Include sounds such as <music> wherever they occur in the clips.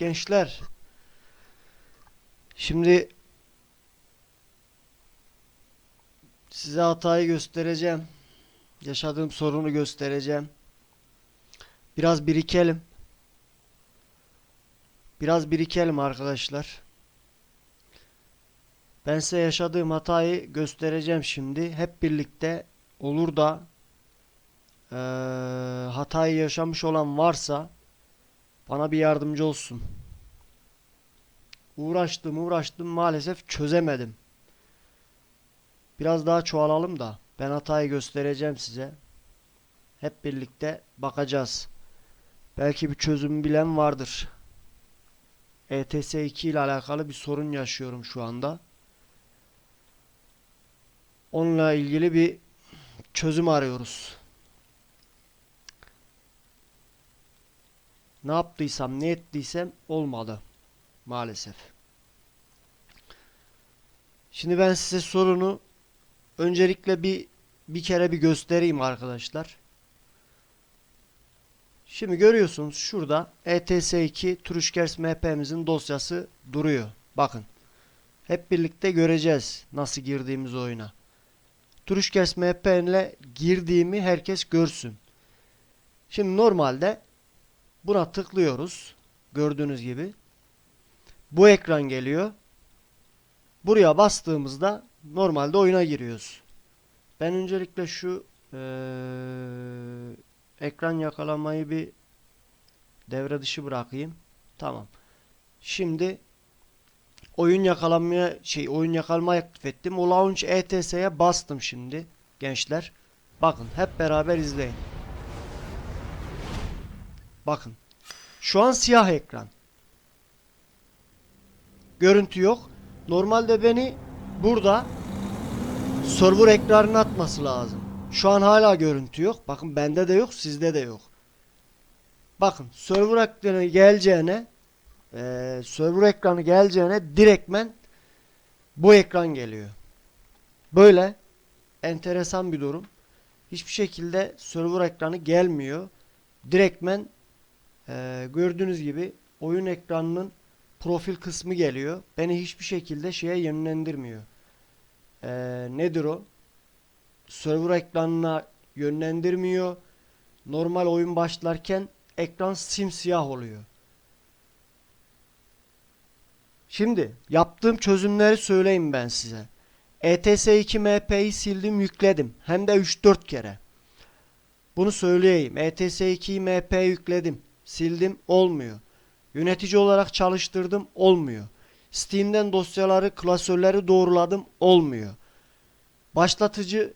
Gençler. Şimdi size hatayı göstereceğim. Yaşadığım sorunu göstereceğim. Biraz birikelim. Biraz birikelim arkadaşlar. Ben size yaşadığım hatayı göstereceğim şimdi. Hep birlikte olur da eee, hatayı yaşamış olan varsa bana bir yardımcı olsun. Uğraştım uğraştım maalesef çözemedim. Biraz daha çoğalalım da ben hatayı göstereceğim size. Hep birlikte bakacağız. Belki bir çözüm bilen vardır. ETS 2 ile alakalı bir sorun yaşıyorum şu anda. Onunla ilgili bir çözüm arıyoruz. Ne yaptıysam, ne ettiysem olmadı. Maalesef. Şimdi ben size sorunu öncelikle bir bir kere bir göstereyim arkadaşlar. Şimdi görüyorsunuz şurada E ETS2 Turuşkers MP'mizin dosyası duruyor. Bakın. Hep birlikte göreceğiz nasıl girdiğimiz oyuna. Turuşkers MP ile girdiğimi herkes görsün. Şimdi normalde Buna tıklıyoruz. Gördüğünüz gibi. Bu ekran geliyor. Buraya bastığımızda normalde oyuna giriyoruz. Ben öncelikle şu eee, ekran yakalamayı bir devre dışı bırakayım. Tamam. Şimdi oyun yakalamaya şey oyun yakalamayı aktif ettim. O launch ETS'ye bastım şimdi gençler. Bakın hep beraber izleyin. Bakın. Şu an siyah ekran. Görüntü yok. Normalde beni burada server ekranına atması lazım. Şu an hala görüntü yok. Bakın bende de yok, sizde de yok. Bakın server ekranı geleceğine eee server ekranı geleceğine direktmen bu ekran geliyor. Böyle enteresan bir durum. Hiçbir şekilde server ekranı gelmiyor. Direktmen ee, gördüğünüz gibi oyun ekranının profil kısmı geliyor. Beni hiçbir şekilde şeye yönlendirmiyor. Ee, nedir o? Server ekranına yönlendirmiyor. Normal oyun başlarken ekran simsiyah oluyor. Şimdi yaptığım çözümleri söyleyeyim ben size. E ETS2 MP'yi sildim yükledim. Hem de 3-4 kere. Bunu söyleyeyim. E ETS2 MP yükledim. Sildim olmuyor. Yönetici olarak çalıştırdım olmuyor. Steam'den dosyaları, klasörleri doğruladım olmuyor. Başlatıcı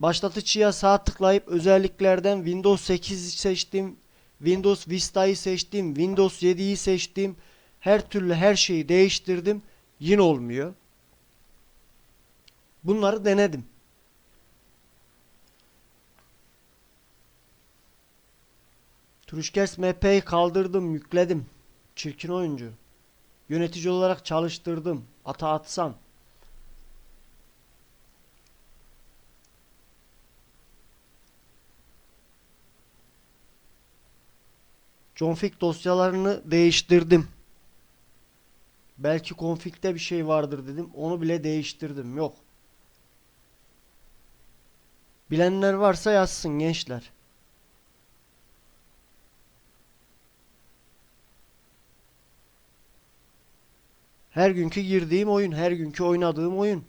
başlatıcıya sağ tıklayıp özelliklerden Windows 8 seçtim. Windows Vista'yı seçtim. Windows 7'yi seçtim. Her türlü her şeyi değiştirdim. Yine olmuyor. Bunları denedim. Turuşkers MP'yi kaldırdım, yükledim. Çirkin oyuncu. Yönetici olarak çalıştırdım. Ata atsam. Config dosyalarını değiştirdim. Belki config'te bir şey vardır dedim. Onu bile değiştirdim. Yok. Bilenler varsa yazsın gençler. Her günkü girdiğim oyun, her günkü oynadığım oyun.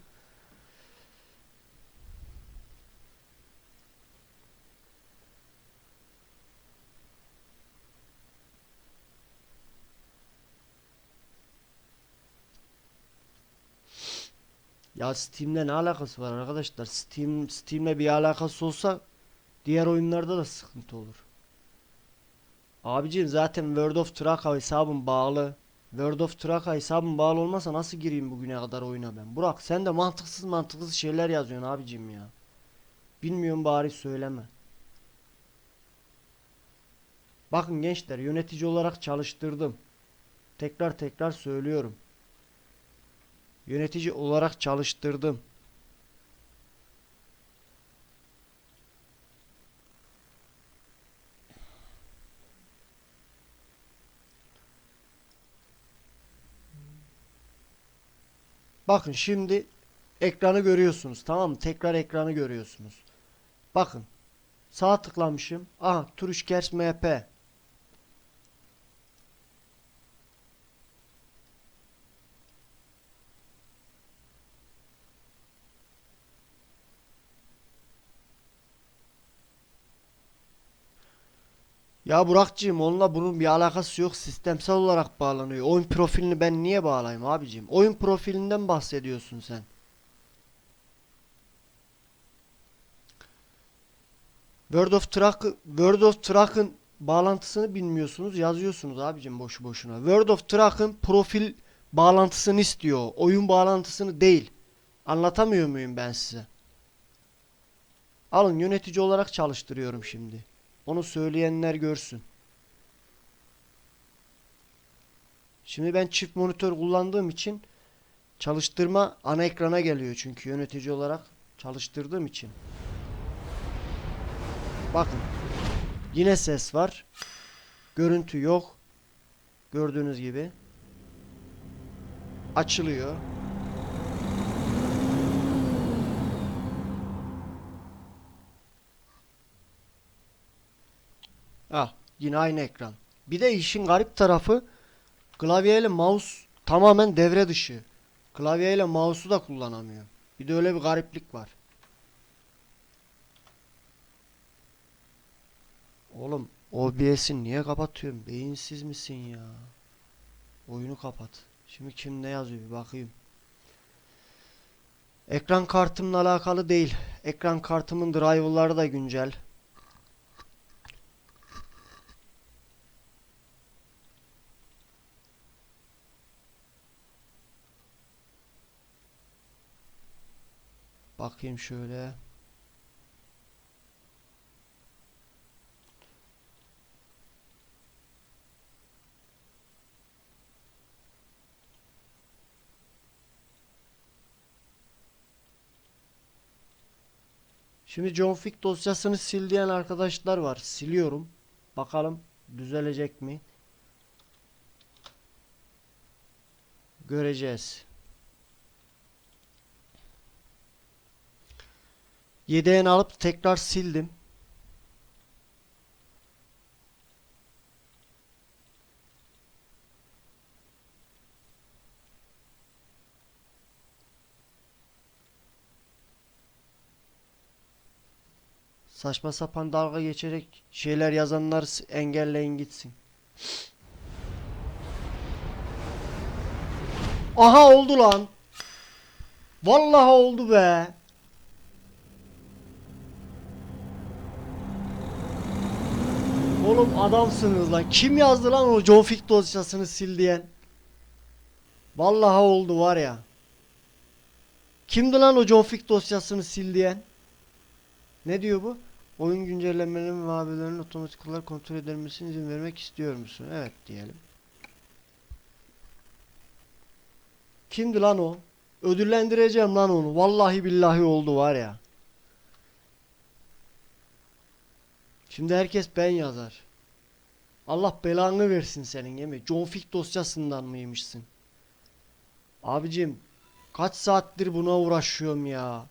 Ya Steam'le ne alakası var arkadaşlar? Steam Steam'le bir alakası olsa diğer oyunlarda da sıkıntı olur. Abicim zaten World of Traka hesabım bağlı. World of Traka hesabım bağlı olmasa nasıl gireyim bugüne kadar oyuna ben? Burak sen de mantıksız mantıksız şeyler yazıyorsun abicim ya. Bilmiyorum bari söyleme. Bakın gençler yönetici olarak çalıştırdım. Tekrar tekrar söylüyorum. Yönetici olarak çalıştırdım. Bakın şimdi ekranı görüyorsunuz tamam mı? Tekrar ekranı görüyorsunuz. Bakın. Sağ tıklamışım. Aha Turuşkers MP. Ya Burak'cığım onunla bunun bir alakası yok. Sistemsel olarak bağlanıyor. Oyun profilini ben niye bağlayayım abicim? Oyun profilinden bahsediyorsun sen. World of Truck, World of Truck'ın bağlantısını bilmiyorsunuz. Yazıyorsunuz abicim boşu boşuna. World of Truck'ın profil bağlantısını istiyor. Oyun bağlantısını değil. Anlatamıyor muyum ben size? Alın yönetici olarak çalıştırıyorum şimdi. Onu söyleyenler görsün. Şimdi ben çift monitör kullandığım için çalıştırma ana ekrana geliyor çünkü yönetici olarak çalıştırdığım için. Bakın. Yine ses var. Görüntü yok. Gördüğünüz gibi. Açılıyor. Ah, yine aynı ekran. Bir de işin garip tarafı klavyeyle mouse tamamen devre dışı. Klavyeyle mouse'u da kullanamıyor. Bir de öyle bir gariplik var. Oğlum OBS'i niye kapatıyorsun? Beyinsiz misin ya? Oyunu kapat. Şimdi kim ne yazıyor bir bakayım. Ekran kartımla alakalı değil. Ekran kartımın driver'ları da güncel. Bakayım şöyle. Şimdi John Fick dosyasını sil diyen arkadaşlar var. Siliyorum. Bakalım düzelecek mi? Göreceğiz. Yedeğini alıp tekrar sildim. Saçma sapan dalga geçerek şeyler yazanlar engelleyin gitsin. Aha oldu lan. Vallahi oldu be. Oğlum adamsınız lan. Kim yazdı lan o John Fick dosyasını sil diyen? Vallahi oldu var ya. Kimdi lan o John Fick dosyasını sil diyen? Ne diyor bu? Oyun güncellemelerinin ve haberlerin otomatik olarak kontrol edilmesine izin vermek istiyor musun? Evet diyelim. Kimdi lan o? Ödüllendireceğim lan onu. Vallahi billahi oldu var ya. Şimdi herkes ben yazar. Allah belanı versin senin yemin. John Fick dosyasından mıymışsın? Abicim kaç saattir buna uğraşıyorum ya.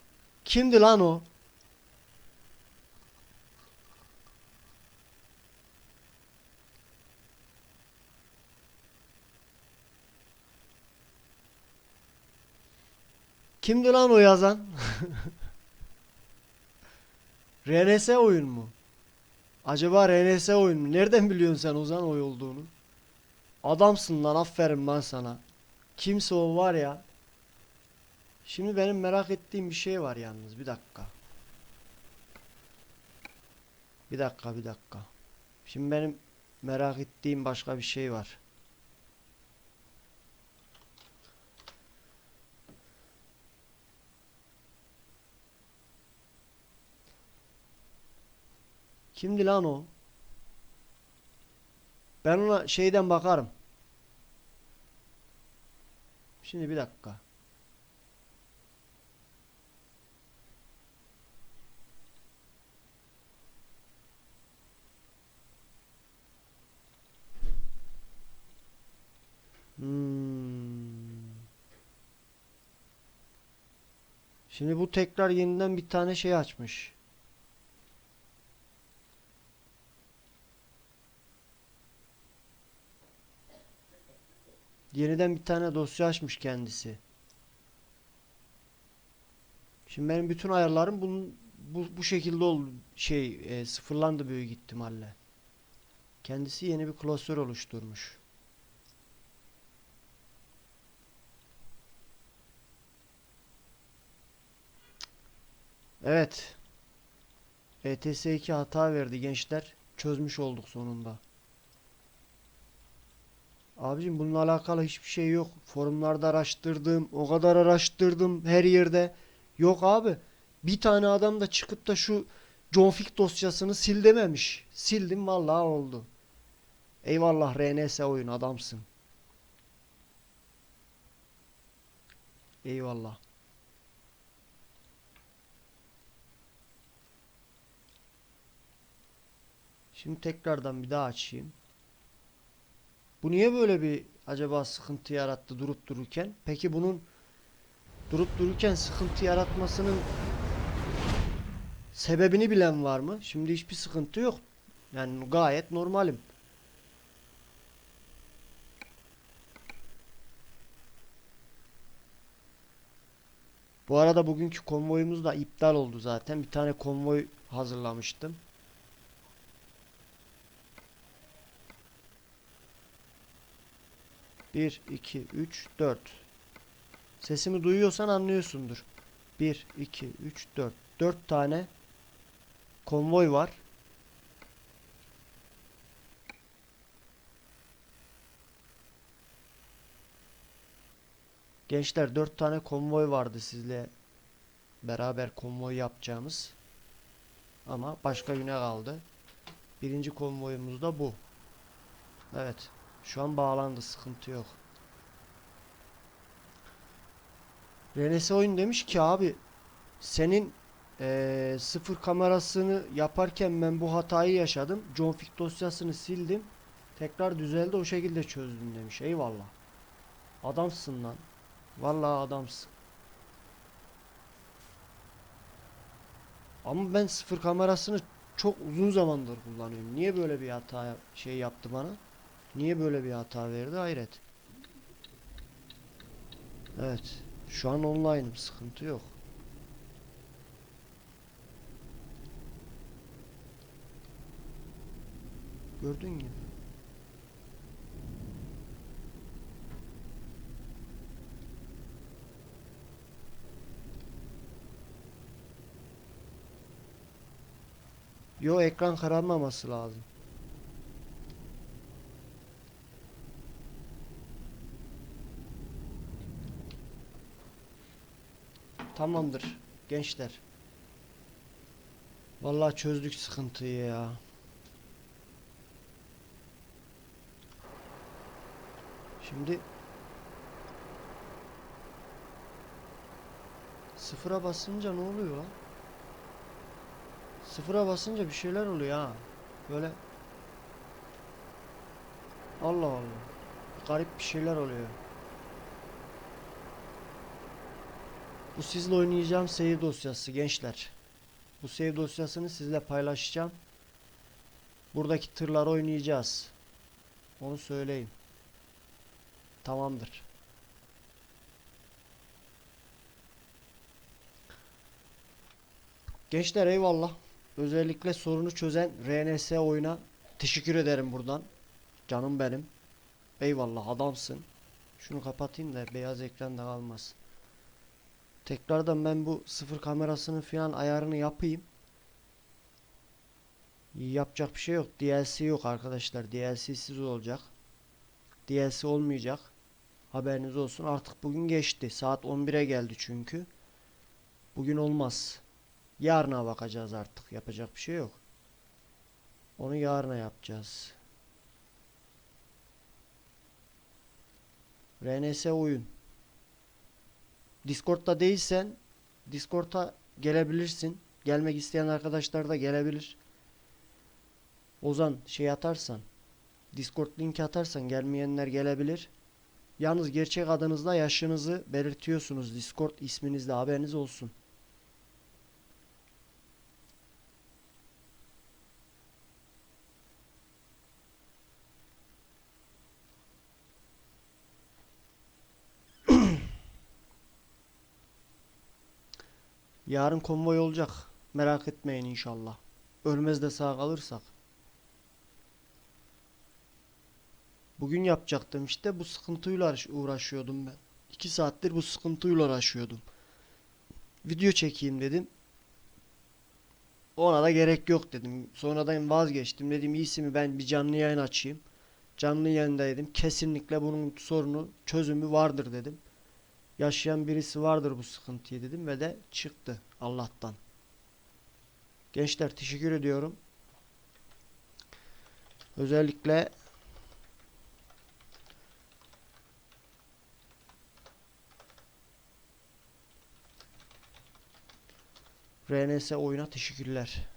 Kimdi lan o? Kimdi lan o yazan? <laughs> RNS oyun mu? Acaba RNS oyun mu? Nereden biliyorsun sen Ozan oy olduğunu? Adamsın lan aferin lan sana. Kimse o var ya. Şimdi benim merak ettiğim bir şey var yalnız bir dakika. Bir dakika bir dakika. Şimdi benim merak ettiğim başka bir şey var. Kimdi lan o? Ben ona şeyden bakarım. Şimdi bir dakika. Hmm. Şimdi bu tekrar yeniden bir tane şey açmış. Yeniden bir tane dosya açmış kendisi. Şimdi benim bütün ayarlarım bunun bu, bu şekilde oldu şey e, sıfırlandı büyük ihtimalle. Kendisi yeni bir klasör oluşturmuş. Evet. ETS2 hata verdi gençler. Çözmüş olduk sonunda. Abicim bununla alakalı hiçbir şey yok. Forumlarda araştırdım. O kadar araştırdım her yerde. Yok abi. Bir tane adam da çıkıp da şu config dosyasını sil dememiş. Sildim vallahi oldu. Eyvallah RNS oyun adamsın. Eyvallah. Şimdi tekrardan bir daha açayım. Bu niye böyle bir acaba sıkıntı yarattı durup dururken? Peki bunun durup dururken sıkıntı yaratmasının sebebini bilen var mı? Şimdi hiçbir sıkıntı yok. Yani gayet normalim. Bu arada bugünkü konvoyumuz da iptal oldu zaten. Bir tane konvoy hazırlamıştım. Bir, iki, üç, dört. Sesimi duyuyorsan anlıyorsundur. Bir, iki, üç, dört. Dört tane konvoy var. Gençler dört tane konvoy vardı sizle beraber konvoy yapacağımız. Ama başka güne kaldı. Birinci konvoyumuz da bu. Evet. Şu an bağlandı. Sıkıntı yok. RNS oyun demiş ki abi senin eee, sıfır kamerasını yaparken ben bu hatayı yaşadım. Config dosyasını sildim. Tekrar düzeldi o şekilde çözdüm demiş. Eyvallah. Adamsın lan. Vallahi adamsın. Ama ben sıfır kamerasını çok uzun zamandır kullanıyorum. Niye böyle bir hata şey yaptı bana? Niye böyle bir hata verdi? Hayret. Evet. Şu an online'ım. Sıkıntı yok. Gördün gibi. Yo ekran kararmaması lazım. Tamamdır gençler. Vallahi çözdük sıkıntıyı ya. Şimdi sıfıra basınca ne oluyor lan? Sıfıra basınca bir şeyler oluyor ha. Böyle Allah Allah. Garip bir şeyler oluyor. Bu sizle oynayacağım save dosyası gençler. Bu save dosyasını sizle paylaşacağım. Buradaki tırları oynayacağız. Onu söyleyeyim. Tamamdır. Gençler eyvallah. Özellikle sorunu çözen RNS oyuna teşekkür ederim buradan. Canım benim. Eyvallah adamsın. Şunu kapatayım da beyaz ekranda kalmaz. Tekrardan ben bu sıfır kamerasının falan ayarını yapayım. Yapacak bir şey yok. DLC yok arkadaşlar. DLC'siz olacak. DLC olmayacak. Haberiniz olsun. Artık bugün geçti. Saat 11'e geldi çünkü. Bugün olmaz. Yarına bakacağız artık. Yapacak bir şey yok. Onu yarına yapacağız. RNS oyun. Discord'da değilsen Discord'a gelebilirsin. Gelmek isteyen arkadaşlar da gelebilir. Ozan şey atarsan Discord linki atarsan gelmeyenler gelebilir. Yalnız gerçek adınızla yaşınızı belirtiyorsunuz Discord isminizle haberiniz olsun. Yarın konvoy olacak. Merak etmeyin inşallah. Ölmez de sağ kalırsak. Bugün yapacaktım işte bu sıkıntıyla uğraş- uğraşıyordum ben. İki saattir bu sıkıntıyla uğraşıyordum. Video çekeyim dedim. Ona da gerek yok dedim. Sonradan vazgeçtim. Dedim iyisi mi ben bir canlı yayın açayım. Canlı yayında dedim. Kesinlikle bunun sorunu çözümü vardır dedim. Yaşayan birisi vardır bu sıkıntıyı dedim ve de çıktı Allah'tan. Gençler teşekkür ediyorum. Özellikle RNS oyuna teşekkürler.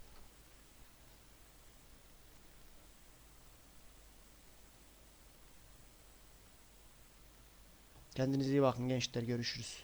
Kendinize iyi bakın gençler görüşürüz.